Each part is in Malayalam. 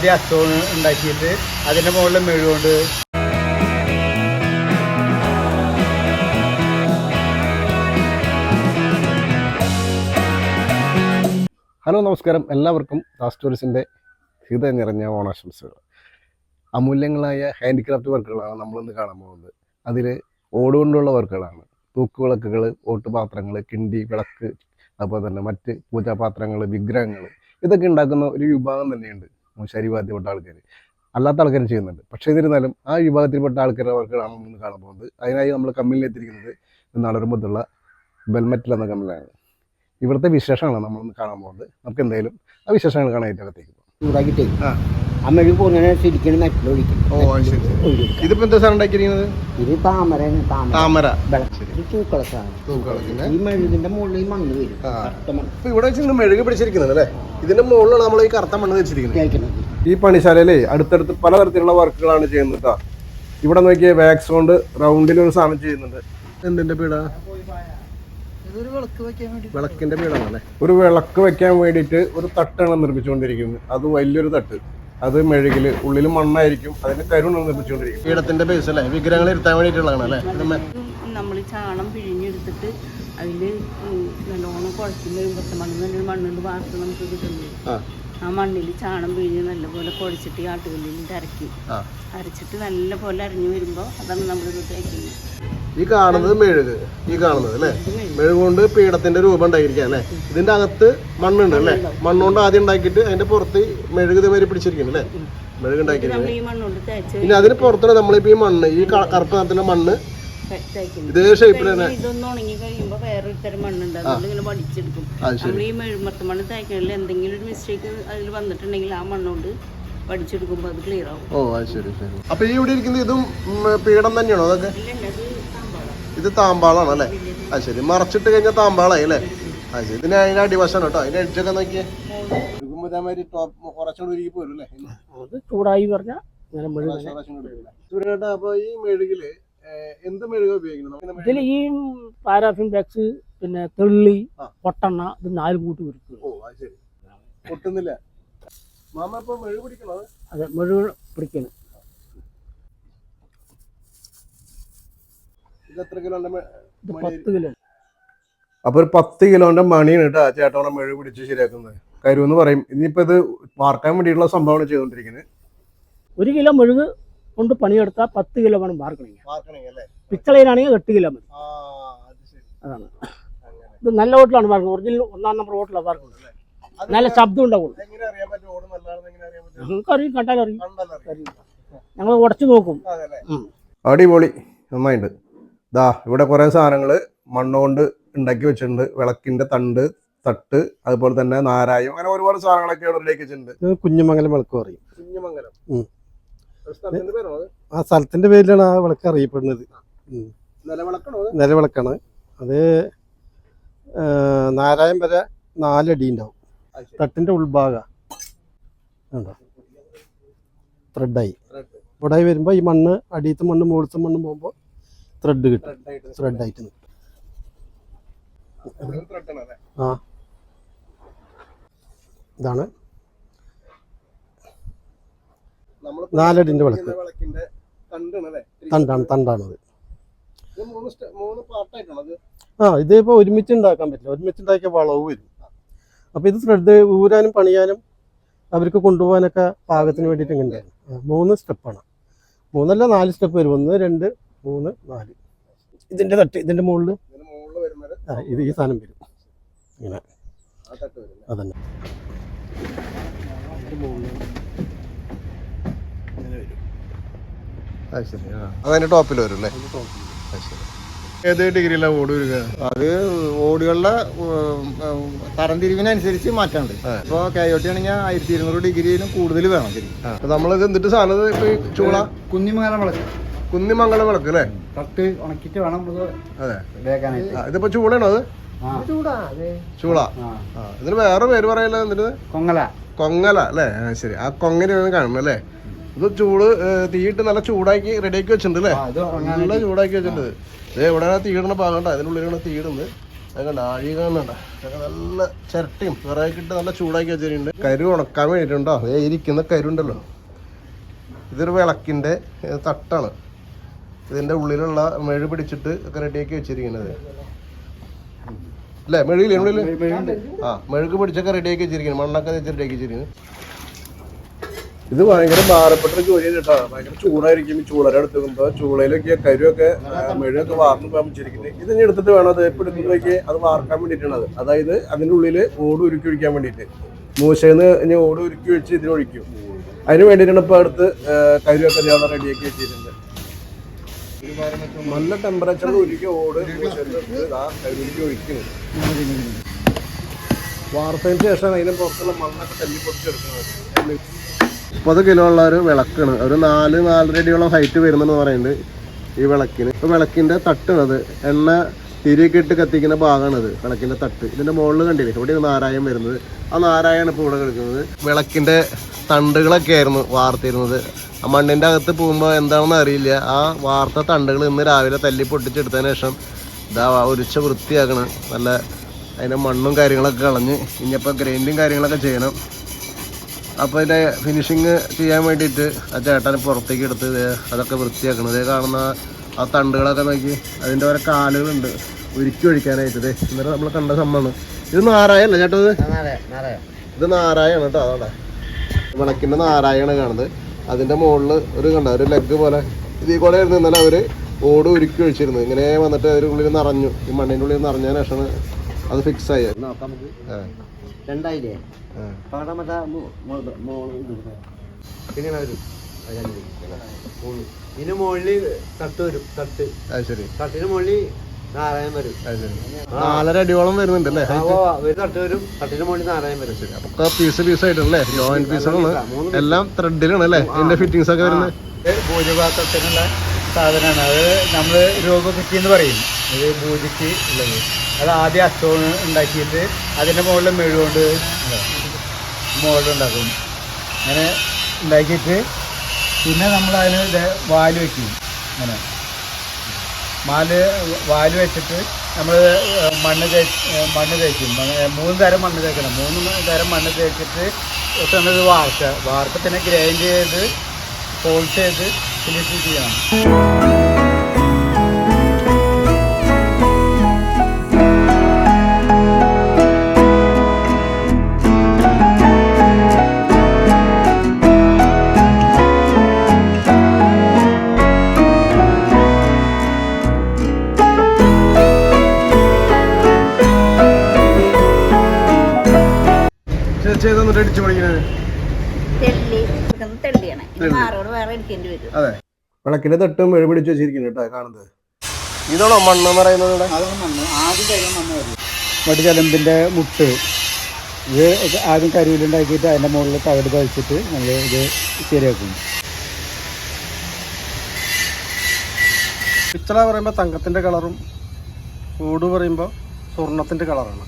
ആദ്യം അസ്റ്റോൺ ഉണ്ടാക്കിയിട്ട് അതിന്റെ മുകളിൽ മെഴുകൊണ്ട് ഹലോ നമസ്കാരം. എല്ലാവർക്കും ദാസ് ടൂറിസ്റ്റിന്റെ ഹൃദയം നിറഞ്ഞ ഓണാശംസകൾ. അമൂല്യങ്ങളായ ഹാൻഡിക്രാഫ്റ്റ് വർക്കുകളാണ് നമ്മളിന്ന് കാണാൻ പോകുന്നത്. അതിൽ ഓടുകൊണ്ടുള്ള വർക്കുകളാണ്. തൂക്കുവിളക്കുകൾ ഓട്ടുപാത്രങ്ങൾ കിണ്ടി വിളക്ക് അതുപോലെ തന്നെ മറ്റ് പൂജാപാത്രങ്ങൾ വിഗ്രഹങ്ങൾ. ഇതൊക്കെ ഉണ്ടാക്കുന്ന ഒരു വിഭാഗം തന്നെയുണ്ട്. ശരീരവാദ്യപ്പെട്ട ആൾക്കാർ അല്ലാത്ത ആൾക്കാരും ചെയ്യുന്നുണ്ട്. പക്ഷേ എന്നിരുന്നാലും ആ വിഭാഗത്തിൽപ്പെട്ട ആൾക്കാരെ വർക്കുകളാണ് നമ്മൾ ഇന്ന് കാണാൻ പോകുന്നത്. അതിനായി നമ്മൾ കമ്പനിയിൽ എത്തിയിരിക്കുന്നത് നടരുമ്പത്തുള്ള ബെൽമെറ്റൽ എന്ന കമ്പനിയാണ് ഇവിടുത്തെ വിശേഷങ്ങളാണ് നമ്മളൊന്ന് കാണാൻ പോകുന്നത്. നമുക്ക് എന്തായാലും ആ വിശേഷങ്ങൾ കാണാനായിട്ട് അകത്തേക്ക് പോകും. ആ. മെഴുക് പോകുന്നതിനെ ശരിക്കും ഓ ശരി. ശരി ഇതിപ്പോ എന്താ സാധനം ഉണ്ടാക്കിയിരിക്കുന്നത്? ഇത് താമരയാണ് താമര. താമര. ഇത് തൂക്കളത്തിന്റെ ഈ മെഴുകിന്റെ മുകളിൽ മണ്ണ് വരും. ആ. കറുത്ത മണ്ണ്. ഇപ്പൊ ഇവിടെ വെച്ച് മെഴുകി പിടിച്ചിരിക്കുന്നത് അല്ലേ? ഇതിന്റെ മുകളിലാണ് നമ്മൾ ഈ കറുത്ത മണ്ണ് വെച്ചിരിക്കുന്നത്. തേക്കുന്നത്. ഈ പണിശാലയിലെ അടുത്തടുത്ത് പലതരത്തിലുള്ള വർക്കുകളാണ് ചെയ്യുന്നത് കേട്ടോ ഇവിടെ നോക്കിയ വാക്സ് കൊണ്ട് റൗണ്ടിൽ ഒരു സാധനം ചെയ്യുന്നുണ്ട്. എന്തിന്റെ പീട? വിളക്കിന്റെ പീടാണല്ലേ? ഒരു വിളക്ക് വെക്കാൻ വേണ്ടിയിട്ട് ഒരു തട്ടാണ് നിർമ്മിച്ചുകൊണ്ടിരിക്കുന്നത്. അത് വലിയൊരു തട്ട്. അത് മെഴുകിൽ ഉള്ളിൽ മണ്ണായിരിക്കും. അതിന്റെ കരുണ നിർമ്മിച്ചുകൊണ്ടിരിക്കും. പീഠത്തിന്റെ ബേസ് അല്ലേ? വിഗ്രഹങ്ങൾ ഇരുത്താൻ വേണ്ടിയിട്ടുള്ളതാണ് അല്ലേ? നമ്മൾ ചാണം പിഴിഞ്ഞെടുത്തിട്ട് അതിൽ നല്ലോണം കുഴച്ച് വരുമ്പോൾ മണ്ണ് നല്ലൊരു മണ്ണുണ്ട് വാർത്ത നമുക്ക് കിട്ടുന്നത്. ആ. മണ്ണിൽ ചാണം പിഴിഞ്ഞ് നല്ലപോലെ കുഴച്ചിട്ട് ഈ ആട്ടുകല്ലിൽ അരക്കി അരച്ചിട്ട് നല്ലപോലെ അരിഞ്ഞു വരുമ്പോൾ അതാണ് നമ്മൾ തേക്കുന്നത്. ഈ കാണുന്നത് മെഴുക്. ഈ കാണുന്നത് അല്ലേ? മെഴുക് കൊണ്ട് പീഠത്തിന്റെ രൂപം ഉണ്ടായിരിക്കാം അല്ലേ? ഇതിന്റെ അകത്ത് മണ്ണുണ്ട് അല്ലേ? മണ്ണുകൊണ്ട് ആദ്യം ഉണ്ടാക്കിയിട്ട് അതിന്റെ പുറത്ത് മെഴുക് ഇതേമാതിരി പിടിച്ചിരിക്കുന്നു അല്ലേ? മെഴുക് ഉണ്ടാക്കിയിരിക്കുന്നത് നമ്മൾ ഈ മണ്ണുകൊണ്ട് തേച്ച് പിന്നെ അതിന് പുറത്തുള്ള നമ്മളിപ്പോ ഈ മണ്ണ് ഈ കറുപ്പ് നിറത്തിന്റെ മണ്ണ് ഇതേ ഷേപ്പിൽ തന്നെ. കഴിഞ്ഞ് ഉണങ്ങി കഴിയുമ്പോൾ വേറൊരു തരം മണ്ണുണ്ട് ഇങ്ങനെ വടിച്ചെടുക്കും അത് ശരി. നമ്മൾ ഈ മെഴുമത്ത മണ്ണ് തേക്കണിൽ എന്തെങ്കിലും ഒരു മിസ്റ്റേക്ക് അതിൽ വന്നിട്ടുണ്ടെങ്കിൽ ആ മണ്ണുകൊണ്ട് വടിച്ചെടുക്കുമ്പോൾ അത് ക്ലിയർ ആവും. ഓ അത് ശരി ശരി. അപ്പൊ ഈ ഇവിടെ ഇരിക്കുന്നത് ഇതും പീഠം തന്നെയാണോ? അതൊക്കെ ഇത് താമ്പാളാണ് അല്ലേ? അത് ശരി. മറച്ചിട്ട് കഴിഞ്ഞാൽ താമ്പാളായി അല്ലേ അത് ശരി. ഇതിന് അതിന്റെ അടിവശമാണ് കേട്ടോ. അതിന്റെ എഡ്ജൊക്കെ നോക്കിയേ. ഇതേമാതിരി ടോപ്പ് കുറച്ചുകൂടി ഒരുക്കി പോരും അല്ലേ? അത് ചൂടായി പറഞ്ഞാൽ മെഴുക് അപ്പൊ ഈ മെഴുകിൽ എന്ത് മെഴുക ഉപയോഗിക്കുന്നത്? നമുക്ക് ഇതിൽ ഈ പാരാഫിൻ ബാക്സ് പിന്നെ തെള്ളി. പൊട്ടെണ്ണ ഇത് നാല് കൂട്ടി ഉരുക്കും ഓ അത് ശരി. പൊട്ടുന്നില്ല. മാമ ഇപ്പൊ മെഴുക് പിടിക്കണോ? അതെ അത് പിടിക്കണം. ഇത് എത്ര കിലോ ഇത് പത്ത് കിലോ. അപ്പൊ ഒരു പത്ത് കിലോന്റെ മണിയാണ് കേട്ടോ ചേട്ടോടെ മെഴു പിടിച്ച് ശരിയാക്കുന്നത്. കരു എന്ന് പറയും. ഇനിയിപ്പോ ഇത് വാർക്കാൻ വേണ്ടിയിട്ടുള്ള സംഭവമാണ് ചെയ്തോണ്ടിരിക്കുന്നത് ഒരു കിലോ മെഴുക് കൊണ്ട് പണിയെടുത്താൽ പത്ത് കിലോ വേണം വാർക്കണമെങ്കിൽ പിച്ചളയിലാണെങ്കിൽ എട്ട് കിലോ മതി. അതാണ്. ഇത് നല്ല ഹോട്ടലാണ് വാർക്കുന്നത്. ഒറിജിനൽ ഒന്നാം നമ്പർ ഹോട്ടലാണ് വാർക്കുന്നത്. നല്ല ശബ്ദം ഉണ്ടാവുള്ളൂ. ഞങ്ങൾക്ക് അറിയും കണ്ടാലും അറിയും കണ്ടാലോ അറിയാം. ഞങ്ങൾ ഉടച്ചു നോക്കും? അടിപൊളി. നന്നായിട്ടുണ്ട് ദാ ഇവിടെ കുറേ സാധനങ്ങൾ മണ്ണുകൊണ്ട് ഉണ്ടാക്കി വെച്ചിട്ടുണ്ട്. വിളക്കിന്റെ തണ്ട് തട്ട് അതുപോലെ തന്നെ നാരായം അങ്ങനെ ഒരുപാട് സാധനങ്ങളൊക്കെ ഇവിടെ വെച്ചിട്ടുണ്ട്. കുഞ്ഞുമംഗലം വിളക്ക് പറയും. കുഞ്ഞുമംഗലം? ആ സ്ഥലത്തിന്റെ പേരിലാണ് ആ വിളക്ക് അറിയപ്പെടുന്നത്. നിലവിളക്കാണോ അത്? നാരായം വരെ നാലടി ഉണ്ടാവും തട്ടിന്റെ ഉൾഭാഗ. ഉണ്ടോ ത്രെഡായി. ഇവിടെ വരുമ്പോൾ ഈ മണ്ണ് അടിയത്തെ മണ്ണ് മുകളിലത്തെ മണ്ണ് പോകുമ്പോൾ ത്രെഡ് കിട്ടും. ത്രെഡ് ആയിട്ട്. ആ. ഇതാണ്. നാലടിന്റെ വിളക്ക്. തണ്ടാണ് തണ്ടാണ് തണ്ടാണത് ആ ഇതിപ്പോ ഒരുമിച്ച് ഉണ്ടാക്കാൻ പറ്റില്ല. ഒരുമിച്ച് ഉണ്ടാക്കിയ വളവ് വരും. അപ്പൊ ഇത് ത്രെഡ് ഊരാനും പണിയാനും അവർക്ക് കൊണ്ടുപോകാനൊക്കെ പാകത്തിന് വേണ്ടിയിട്ട് ഉണ്ടായിരുന്നു. മൂന്ന് സ്റ്റെപ്പാണ് മൂന്നല്ല നാല് സ്റ്റെപ്പ് വരും. ഒന്ന് രണ്ട് മൂന്ന് നാല്. ഇതിന്റെ തട്ട് ഇതിന്റെ മുകളിൽ ആ, ഇത് ഈ സാധനം വരും. ഇങ്ങനെ. തട്ട് വരും അതന്നെ. അതതിന്റെ ടോപ്പിൽ വരും അല്ലേ? ഏത് ഡിഗ്രിയിലാണ് ഓടി വരിക? അത് ഓടുകളുടെ തരംതിരിവിനനുസരിച്ച് മാറ്റാണ്ട് ഇപ്പൊ ഇപ്പോൾ കെ ഒ ടി ആണെങ്കിൽ ആയിരത്തി ഇരുന്നൂറ് ഡിഗ്രിയിലും കൂടുതൽ വേണം ശരി നമ്മളിത് എന്നിട്ട് സാധനം ചൂള? കുഞ്ഞിമംഗലം വിളക്ക് കുന്നിമംഗലം വിളക്ക് അല്ലേ? തട്ട് ഉണക്കിട്ട് വേണം അതെ. ആ, ഇതിപ്പോ ചൂളയാണോ അത്? ചൂള ആ. ഇതിന് വേറെ പേര് പറയല്ലോ എന്നിട്ട് കൊങ്ങല. കൊങ്ങല അല്ലേ? ആ, ശരി. ആ കൊങ്ങനെയാണ് കാണുന്നത് അല്ലേ? ഇത് ചൂട് ഏ, തീയിട്ട് നല്ല ചൂടാക്കി റെഡിയാക്കി വെച്ചിട്ടുണ്ട് അല്ലേ? ആ, ഇത് നല്ല ചൂടാക്കി വെച്ചിട്ടുണ്ട് ഇത്. എവിടെയാണ് തീയിടുന്ന ഭാഗമുണ്ട് അതിനുള്ളിലാണ് തീയിടുന്നത്. അതൊക്കെ ആഴി കാണണ്ട നല്ല ചിരട്ടയും വിറകിട്ട് നല്ല ചൂടാക്കി വെച്ചിട്ടുണ്ട്. കരു ഉണക്കാൻ വേണ്ടിയിട്ടുണ്ടോ? അതേ ഇരിക്കുന്ന കരുണ്ടല്ലോ. ഇതൊരു വിളക്കിന്റെ ഏ, തട്ടാണ്. ഇതിന്റെ ഉള്ളിലുള്ള മെഴു പിടിച്ചിട്ട് ഒക്കെ റെഡിയാക്കി വെച്ചിരിക്കുന്നത്. അല്ലേ? മെഴുകില്ലേ? ഉള്ളിൽ ആ മെഴുക്ക് പിടിച്ചൊക്കെ റെഡിയാക്കി വെച്ചിരിക്കുന്നത് മണ്ണൊക്കെ വെച്ച് റെഡിയാക്കി വെച്ചിരിക്കുന്നത് ഇത് ഭയങ്കര ഭാരപ്പെട്ട ജോലി ജോലിയാണ് കേട്ടോ. ഭയങ്കര ചൂടായിരിക്കും. ചൂളര എടുത്ത് വെക്കുമ്പോൾ ചൂളയിലൊക്കെ കരുവൊക്കെ മെഴുകൊക്കെ വാർന്നു പോകാൻ വെച്ചിരിക്കുന്നത് ഇത് ഇനി എടുത്തിട്ട് വേണം അത് എപ്പോൾ എടുക്കുമ്പോഴേക്ക് അത് വാർക്കാൻ വേണ്ടിയിട്ടാണ് അത്. അതായത് അതിന്റെ ഉള്ളിൽ ഓട് ഉരുക്കി ഒഴിക്കാൻ വേണ്ടിയിട്ട്. മൂശന്ന് ഇനി ഓട് ഉരുക്കി വെച്ച് ഇതിനൊഴിക്കും. അതിന് വേണ്ടിയിട്ടാണ് ഇപ്പോൾ അടുത്ത് കരുവൊക്കെ ഞാൻ റെഡിയാക്കി വെച്ചിട്ടുണ്ട് നല്ല ടെമ്പറേച്ചറിൽ ഉരുക്കി ഓട് ഒഴിക്കുന്നത് വാർത്തതിന് ശേഷം അതിന് പുറത്തുള്ള മണ്ണൊക്കെ തല്ലി പൊട്ടിച്ചെടുക്കുന്നത് മുപ്പത് കിലോ ഉള്ള ഒരു വിളക്കാണ്. ഒരു നാല് നാലര അടിയോളം ഹൈറ്റ് വരുന്നെന്ന് പറയുന്നുണ്ട് ഈ വിളക്കിന്. ഇപ്പൊ വിളക്കിന്റെ തട്ടാണ് എണ്ണ തിരിയൊക്കെ ഇട്ട് കത്തിക്കുന്ന ഭാഗമാണത് വിളക്കിന്റെ തട്ട്. ഇതിന്റെ മുകളിൽ കണ്ടില്ലേ? ഇവിടെ ഒരു നാരായം വരുന്നത്. ആ നാരായണ ഇപ്പോൾ ഇവിടെ കിടക്കുന്നത്. വിളക്കിന്റെ തണ്ടുകളൊക്കെ ആയിരുന്നു വാർത്തിരുന്നത്. ആ മണ്ണിന്റെ അകത്ത് പോകുമ്പോൾ എന്താണെന്ന് അറിയില്ല. ആ വാർത്ത തണ്ടുകൾ ഇന്ന് രാവിലെ തല്ലി പൊട്ടിച്ചെടുത്തതിന് ശേഷം ഇതാ ഒരിച്ച വൃത്തിയാക്കണം. നല്ല അതിന്റെ മണ്ണും കാര്യങ്ങളൊക്കെ കളഞ്ഞ് ഇനിയിപ്പോൾ ഗ്രൈൻഡും കാര്യങ്ങളൊക്കെ ചെയ്യണം. അപ്പോൾ അതിന്റെ ഫിനിഷിങ് ചെയ്യാൻ വേണ്ടിയിട്ട് ആ ചേട്ടനെ പുറത്തേക്ക് എടുത്ത് അതൊക്കെ വൃത്തിയാക്കണം. ഇതേ കാണുന്ന ആ തണ്ടുകളൊക്കെ നോക്കി. അതിന്റെ ഓരോ കാലുകളുണ്ട്. ഉരുക്കി ഒഴിക്കാനായിട്ട് ഇന്നലെ നമ്മൾ കണ്ട സംഭവമാണ്. ഇത് നാരായല്ല ചേട്ടത് ഇത് ഇത് നാരായാണ് കേട്ടോ അതോടെ വിളക്കിന്റെ നാരായണ കാണുന്നത്. അതിന്റെ മുകളിൽ ഒരു കണ്ട ഒരു ലെഗ് പോലെ. ഇതേ കൂടെ ആയിരുന്നു ഇന്നലെ അവർ ഓട് ഉരുക്കി ഒഴിച്ചിരുന്നു ഇങ്ങനെ വന്നിട്ട് അതിന്റെ ഉള്ളിൽ നിറഞ്ഞു. ഈ മണ്ണിന്റെ ഉള്ളിൽ നിറഞ്ഞതിന് ശേഷമാണ് അത് ഫിക്സ് ആയത് രണ്ടായില്ലേ? ഇതിന് മുകളിൽ തട്ട് വരും തട്ട്. അത് ശരി. തട്ടിന് മുകളിൽ നാരായണം വരും. നാലര അടിയോളം വരുന്നുണ്ട് അല്ലേ തട്ട് വരും. തട്ടിന് മുകളിൽ നാരായണം വരും. അപ്പൊ ഒക്കെ പീസ് പീസ് ആയിട്ടല്ലേ? ജോയിന്റ് പീസുകളാണ് എല്ലാം ത്രെഡിലാണ് അല്ലേ? ഇതിന്റെ ഫിറ്റിങ്സ് ഒക്കെ വരുന്നത്. ഭൂജപാത്രത്തിനുള്ള സാധനമാണ്. അത് നമ്മൾ രോഗകുറ്റി എന്ന് പറയും. ഇത് പൂജയ്ക്ക് ഉള്ളത്. അത് ആദ്യം അച്ചോണ് ഉണ്ടാക്കിയിട്ട് അതിന്റെ മുകളിൽ മെഴുകൊണ്ട് മുകളിലുണ്ടാക്കും. അങ്ങനെ ഉണ്ടാക്കിയിട്ട് പിന്നെ നമ്മൾ അതിന് വാൽ വയ്ക്കും അങ്ങനെ. മാൽ വാൽ വെച്ചിട്ട് നമ്മൾ മണ്ണ് തേച്ച് മണ്ണ് തേക്കും മൂന്ന് തരം മണ്ണ് തേക്കണം മൂന്ന് തരം മണ്ണ് തേച്ചിട്ട് തന്നത് വാർക്ക. വാർക്ക പിന്നെ ഗ്രൈൻഡ് ചെയ്ത് പോൾസ് ചെയ്ത് ഫിനിഷ് ചെയ്യണം. അടിച്ചു അതെ. വിളക്കിന്റെ തട്ടും മെഴു പിടിച്ച് വെച്ചിരിക്കുന്നു കേട്ടോ കാണുന്നത്. ഇതാണോ മണ്ണ് എന്ന് പറയുന്നത് ഇവിടെ? അതൊക്കെ മണ്ണ്. ആദ്യം കഴിയാൻ മണ്ണ് വരും വടിചലമ്പിന്റെ മുട്ട്. ഇത് ആദ്യം കരിയിലുണ്ടാക്കിയിട്ട് അതിന്റെ മുകളിൽ തകട് കഴിച്ചിട്ട് നമ്മൾ ഇത് ശരിയാക്കും. പിച്ചള പറയുമ്പോൾ തങ്കത്തിന്റെ കളറും ഓട് പറയുമ്പോൾ സ്വർണത്തിന്റെ കളറാണ്.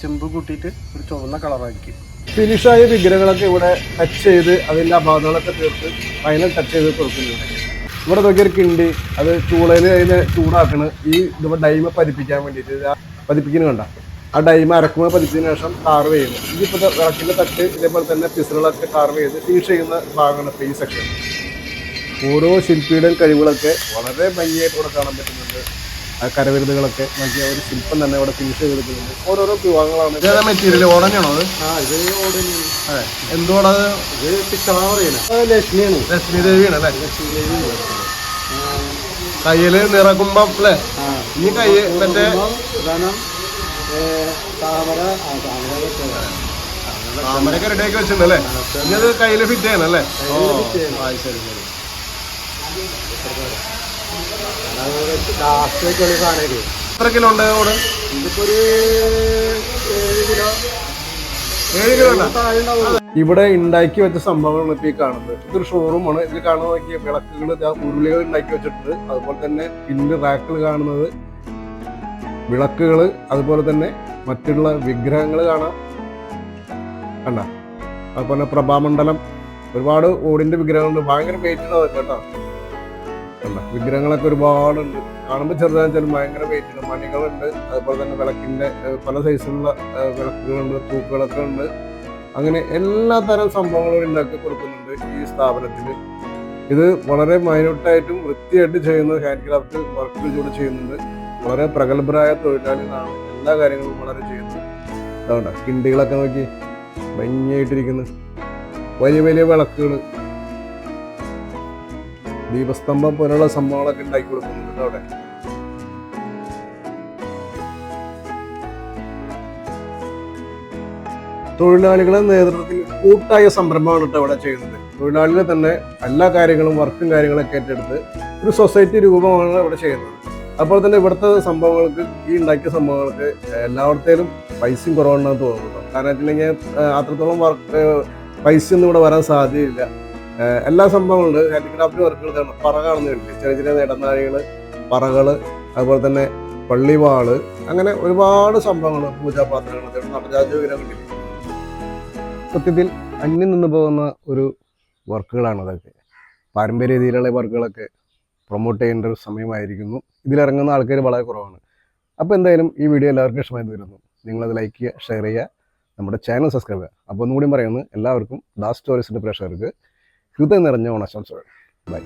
ചെമ്പ് കൂട്ടിയിട്ട് ഒരു ചുവന്ന കളറായിരിക്കും. ഫിനിഷായ വിഗ്രഹങ്ങളൊക്കെ ഇവിടെ ടച്ച് ചെയ്ത് അതിന്റെ ഭാഗങ്ങളൊക്കെ തീർത്ത് ഫൈനൽ ടച്ച് ചെയ്ത് കൊടുക്കുന്നുണ്ട് ഇവിടെ നോക്കിയൊരു കിണ്ടി അത് ചൂളയിൽ അതിനെ ചൂടാക്കണ്. ഈ ഇതിപ്പോൾ ഡൈമ പതിപ്പിക്കാൻ വേണ്ടിയിട്ട്. പതിപ്പിക്കുന്ന കണ്ട. ആ ഡൈമ അരക്കുമ്പോൾ പതിപ്പിച്ചതിന് ശേഷം കാർവ് ചെയ്യുന്നു. ഇതിപ്പോൾ വിളക്കിന്റെ തട്ട് ഇതേപോലെ തന്നെ പിസറുകളൊക്കെ കാർവ് ചെയ്ത് ഫിനിഷ് ചെയ്യുന്ന ഭാഗമാണ് ഇപ്പോൾ ഈ സെക്ഷൻ ഓരോ ശില്പിയുടെയും കഴിവുകളൊക്കെ വളരെ ഭംഗിയായിട്ട് ഇവിടെ കാണാൻ പറ്റുന്നുണ്ട്. ആ കരവിരുതുകളൊക്കെ നോക്കിയ ഒരു ശില്പം തന്നെ ഇവിടെ ഫിനിഷ് ചെയ്തിട്ടുണ്ട് ഓരോരോ വിഭാഗങ്ങളാണ്. മെറ്റീരിയൽ ഓടനാണോ അത്? ആ ഇത് ഓട് അതെ. എന്തുകൊണ്ടത് ഇത് പിച്ചള പറയുന്നത് ലക്ഷ്മിയാണ്. ലക്ഷ്മി ദേവിയാണ് അല്ലേ? കയ്യിൽ നിറക്കുമ്പം അല്ലേ? ഇനി കൈ മറ്റേ പ്രധാനം താമര. താമരയൊക്കെ. റെഡിയാക്കി വെച്ചിട്ടുണ്ട് അല്ലേ? ഇനി അത് കയ്യിൽ ഫിറ്റ് ചെയ്യണം അല്ലേ? ഓ ശരി ശരി അതാണ് വെച്ച് ലാസ്റ്റ് വെച്ചുള്ള സാധനം എത്ര കിലോ ഉണ്ട് ഓട് ഇതിപ്പോ ഒരു ഏഴ് കിലോ. ഏഴ് കിലോ ഉണ്ടോ? താഴെ ഉണ്ടാവും ഇവിടെ ഉണ്ടാക്കി വെച്ച സംഭവങ്ങളാണ് ഇപ്പോൾ ഈ കാണുന്നത്. ഇതൊരു ഷോറൂമാണ് ഇതിൽ കാണുന്ന നോക്കിയ വിളക്കുകൾ ഉരുളികൾ ഉണ്ടാക്കി വെച്ചിട്ടുണ്ട്. അതുപോലെ തന്നെ പിന്നിൽ റാക്കുകൾ കാണുന്നത് വിളക്കുകൾ അതുപോലെ തന്നെ മറ്റുള്ള വിഗ്രഹങ്ങൾ കാണാം. കണ്ട? അതുപോലെ പ്രഭാമണ്ഡലം. ഒരുപാട് ഓടിന്റെ വിഗ്രഹങ്ങളുണ്ട്. ഭയങ്കര വെയിറ്റ് ഉണ്ട് കേട്ടോ. കണ്ടോ? വിഗ്രഹങ്ങളൊക്കെ ഒരുപാടുണ്ട്. കാണുമ്പോൾ ചെറുതാണെന്ന് ഭയങ്കര വെയിറ്റ് ഉണ്ട് മണികളുണ്ട് അതുപോലെ തന്നെ വിളക്കിന്റെ പല സൈസിലുള്ള വിളക്കുകളുണ്ട് തൂക്കുകളൊക്കെ ഉണ്ട്. അങ്ങനെ എല്ലാ തരം സംഭവങ്ങളും ഉണ്ടാക്കി കൊടുക്കുന്നുണ്ട് ഈ സ്ഥാപനത്തിൽ ഇത് വളരെ മൈന്യൂട്ടായിട്ടും വൃത്തിയായിട്ട് ചെയ്യുന്നത് ഹാൻഡ് ക്രാഫ്റ്റ് വർക്ക് കൂടെ ചെയ്യുന്നുണ്ട്. വളരെ പ്രഗത്ഭരായ തൊഴിലാളികളാണ് എല്ലാ കാര്യങ്ങളും വളരെ ചെയ്യുന്നത്. അതുകൊണ്ട് കിണ്ടികളൊക്കെ നോക്കി ഭംഗിയായിട്ടിരിക്കുന്നു. വലിയ വലിയ വിളക്കുകൾ ദീപസ്തംഭം പോലുള്ള സംഭവങ്ങളൊക്കെ ഉണ്ടാക്കി കൊടുക്കുന്നുണ്ട് അവിടെ. തൊഴിലാളികളെ നേതൃത്വത്തിൽ കൂട്ടായ സംരംഭമാണ് കേട്ടോ ചെയ്യുന്നത്. തൊഴിലാളികൾ തന്നെ എല്ലാ കാര്യങ്ങളും വർക്കും കാര്യങ്ങളൊക്കെ ഏറ്റെടുത്ത് ഒരു സൊസൈറ്റി രൂപമാണ് അവിടെ ചെയ്യുന്നത്. അപ്പോൾ തന്നെ ഇവിടുത്തെ സംഭവങ്ങൾക്ക് ഈ ഉണ്ടാക്കിയ സംഭവങ്ങൾക്ക് എല്ലായിടത്തേലും പൈസയും കുറവുണ്ടെന്ന് തോന്നുന്നു കാരണം വെച്ചിട്ടുണ്ടെങ്കിൽ അത്രത്തോളം വർക്ക് പൈസ ഒന്നും ഇവിടെ വരാൻ സാധ്യതയില്ല. എല്ലാ സംഭവങ്ങളുണ്ട്. ഹാൻഡിക്രാഫ്റ്റ് വർക്കുകൾ കാണാം പറ കാണുന്നുണ്ട് ചെറിയ ചെറിയ നേടനാഴികൾ പറകൾ അതുപോലെ തന്നെ പള്ളിവാൾ അങ്ങനെ ഒരുപാട് സംഭവങ്ങൾ പൂജാപാത്രങ്ങൾ നടരാജ സത്യത്തിൽ അന്യം നിന്ന് പോകുന്ന ഒരു വർക്കുകളാണ് അതൊക്കെ. പാരമ്പര്യ രീതിയിലുള്ള വർക്കുകളൊക്കെ പ്രൊമോട്ട് ചെയ്യേണ്ട ഒരു സമയമായിരിക്കുന്നു. ഇതിലിറങ്ങുന്ന ആൾക്കാർ വളരെ കുറവാണ്. അപ്പോൾ എന്തായാലും ഈ വീഡിയോ എല്ലാവർക്കും ഇഷ്ടമായി തീരുന്നു നിങ്ങളത് ലൈക്ക് ചെയ്യുക ഷെയർ ചെയ്യുക നമ്മുടെ ചാനൽ സബ്സ്ക്രൈബ് ചെയ്യുക. അപ്പോൾ ഒന്നുകൂടി പറയുന്നത് എല്ലാവർക്കും ദാ സ്റ്റോറീസിന്റെ പ്രേക്ഷകർക്ക് ഹൃദയം നിറഞ്ഞ ഓണാശംസകൾ. ബൈ.